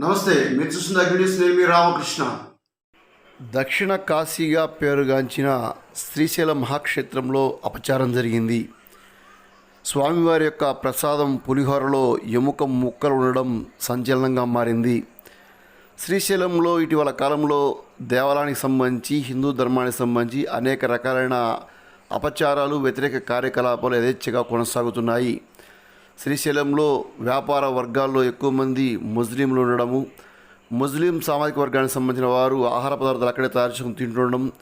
నమస్తే మీరు చూస్తున్న అగ్నిస్ రామకృష్ణ. దక్షిణ కాశీగా పేరుగాంచిన శ్రీశైలం మహాక్షేత్రంలో అపచారం జరిగింది. స్వామివారి యొక్క ప్రసాదం పులిహోరలో ఎముక ముక్కలు ఉండడం సంచలనంగా మారింది. శ్రీశైలంలో ఇటీవల కాలంలో దేవాలయానికి సంబంధించి హిందూ ధర్మానికి సంబంధించి అనేక రకాలైన అపచారాలు వ్యతిరేక కార్యకలాపాలు యథేచ్ఛగా కొనసాగుతున్నాయి. శ్రీశైలంలో వ్యాపార వర్గాల్లో ఎక్కువ మంది ముస్లింలు ఉండడము ముస్లిం సామాజిక వర్గానికి సంబంధించిన వారు ఆహార పదార్థాలు అక్కడే తయారు చేసుకుని తింటుండడం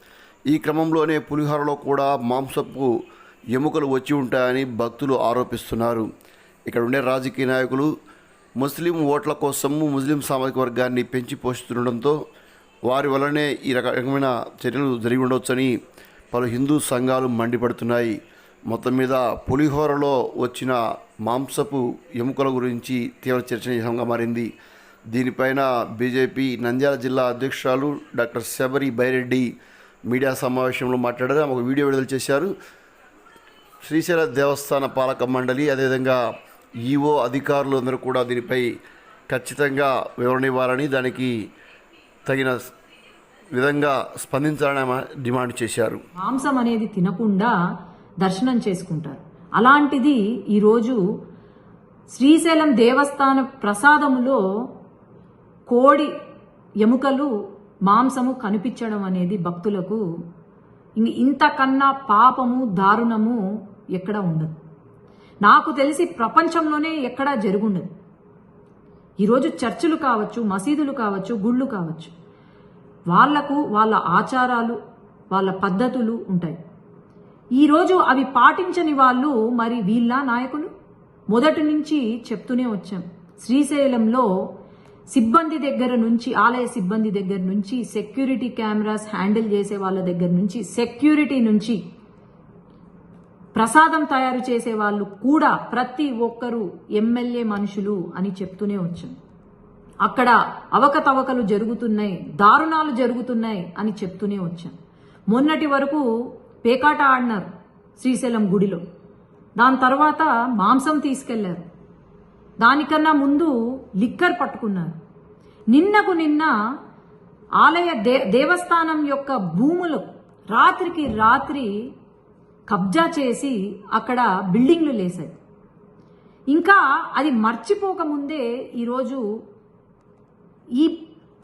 ఈ క్రమంలోనే పులిహోరలో కూడా మాంసపు ఎముకలు వచ్చి ఉంటాయని భక్తులు ఆరోపిస్తున్నారు. ఇక్కడ ఉండే రాజకీయ నాయకులు ముస్లిం ఓట్ల కోసము ముస్లిం సామాజిక వర్గాన్ని పెంచి పోషిస్తుండడంతో వారి వలనే ఈ రకమైన చర్యలు జరిగి ఉండవచ్చని పలు హిందూ సంఘాలు మండిపడుతున్నాయి. మొత్తం మీద పులిహోరలో వచ్చిన మాంసపు ఎముకల గురించి తీవ్ర చర్చనీయాంశంగా మారింది. దీనిపైన బీజేపీ నంద్యాల జిల్లా అధ్యక్షురాలు డాక్టర్ శబరి బైరెడ్డి మీడియా సమావేశంలో మాట్లాడారు. ఒక వీడియో విడుదల చేశారు. శ్రీశైల దేవస్థాన పాలక మండలి అదేవిధంగా ఈఓ అధికారులు అందరూ కూడా దీనిపై ఖచ్చితంగా వివరణ ఇవ్వాలని దానికి తగిన విధంగా స్పందించాలని డిమాండ్ చేశారు. మాంసం అనేది తినకుండా దర్శనం చేసుకుంటారు. అలాంటిది ఈరోజు శ్రీశైలం దేవస్థాన ప్రసాదములో కోడి ఎముకలు మాంసము కనిపించడం అనేది భక్తులకు ఇంక ఇంతకన్నా పాపము దారుణము ఎక్కడ ఉండదు. నాకు తెలిసి ప్రపంచంలోనే ఎక్కడా జరుగుండదు. ఈరోజు చర్చిలు కావచ్చు మసీదులు కావచ్చు గుళ్ళు కావచ్చు వాళ్ళకు వాళ్ళ ఆచారాలు వాళ్ళ పద్ధతులు ఉంటాయి. ఈరోజు అవి పాటించని వాళ్ళు మరి వీళ్ళ నాయకులు? మొదటి నుంచి చెప్తూనే వచ్చాం. శ్రీశైలంలో సిబ్బంది దగ్గర నుంచి ఆలయ సిబ్బంది దగ్గర నుంచి సెక్యూరిటీ కెమెరాస్ హ్యాండిల్ చేసే వాళ్ళ దగ్గర నుంచి సెక్యూరిటీ నుంచి ప్రసాదం తయారు చేసే వాళ్ళు కూడా ప్రతి ఒక్కరూ ఎమ్మెల్యే మనుషులు అని చెప్తూనే వచ్చాం. అక్కడ అవకతవకలు జరుగుతున్నాయి దారుణాలు జరుగుతున్నాయి అని చెప్తూనే వచ్చాం. మొన్నటి వరకు పేకాట ఆడినారు శ్రీశైలం గుడిలో. దాని తర్వాత మాంసం తీసుకెళ్ళారు. దానికన్నా ముందు లిక్కర్ పట్టుకున్నారు. నిన్నకు నిన్న ఆలయ దే దేవస్థానం యొక్క భూములు రాత్రికి రాత్రి కబ్జా చేసి అక్కడ బిల్డింగ్లు లేసాయి ఇంకా అది మర్చిపోకముందే ఈరోజు ఈ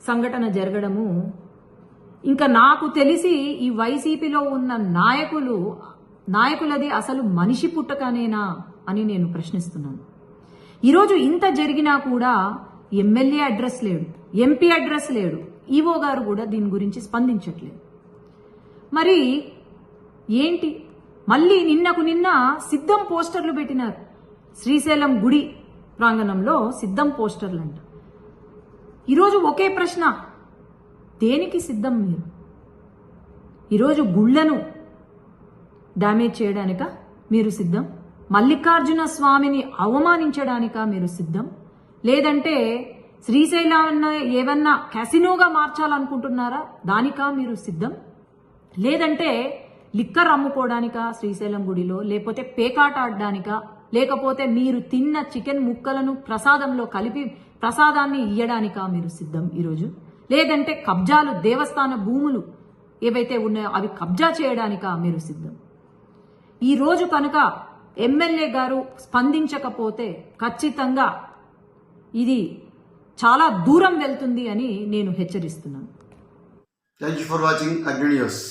సంఘటన జరగడము ఇంకా నాకు తెలిసి ఈ వైసీపీలో ఉన్న నాయకులు నాయకులది అసలు మనిషి పుట్టకనేనా అని నేను ప్రశ్నిస్తున్నాను. ఈరోజు ఇంత జరిగినా కూడా ఎమ్మెల్యే అడ్రస్ లేడు ఎంపీ అడ్రస్ లేడు ఈవో గారు కూడా దీని గురించి స్పందించట్లేదు. మరి ఏంటి? మళ్ళీ నిన్నకు నిన్న సిద్ధం పోస్టర్లు పెట్టినారు. శ్రీశైలం గుడి ప్రాంగణంలో సిద్ధం పోస్టర్లు అంట ఈరోజు ఒకే ప్రశ్న దేనికి సిద్ధం మీరు? ఈరోజు గుళ్ళను డ్యామేజ్ చేయడానిక మీరు సిద్ధం? మల్లికార్జున స్వామిని అవమానించడానిక మీరు సిద్ధం? లేదంటే శ్రీశైలాన్ని ఏమన్నా క్యాసినోగా మార్చాలనుకుంటున్నారా? దానికా మీరు సిద్ధం? లేదంటే లిక్కర్ అమ్ముకోవడానికా శ్రీశైలం గుడిలో? లేకపోతే పేకాట ఆడడానికా? లేకపోతే మీరు తిన్న చికెన్ ముక్కలను ప్రసాదంలో కలిపి ప్రసాదాన్ని ఇయ్యడానికా మీరు సిద్ధం ఈరోజు? లేదంటే కబ్జాలు దేవస్థాన భూములు ఏవైతే ఉన్నాయో అవి కబ్జా చేయడానికా మీరు సిద్ధం. ఈ రోజు కనుక ఎమ్మెల్యే గారు స్పందించకపోతే ఖచ్చితంగా ఇది చాలా దూరం వెళ్తుంది అని నేను హెచ్చరిస్తున్నాను. Thank you for watching Agni news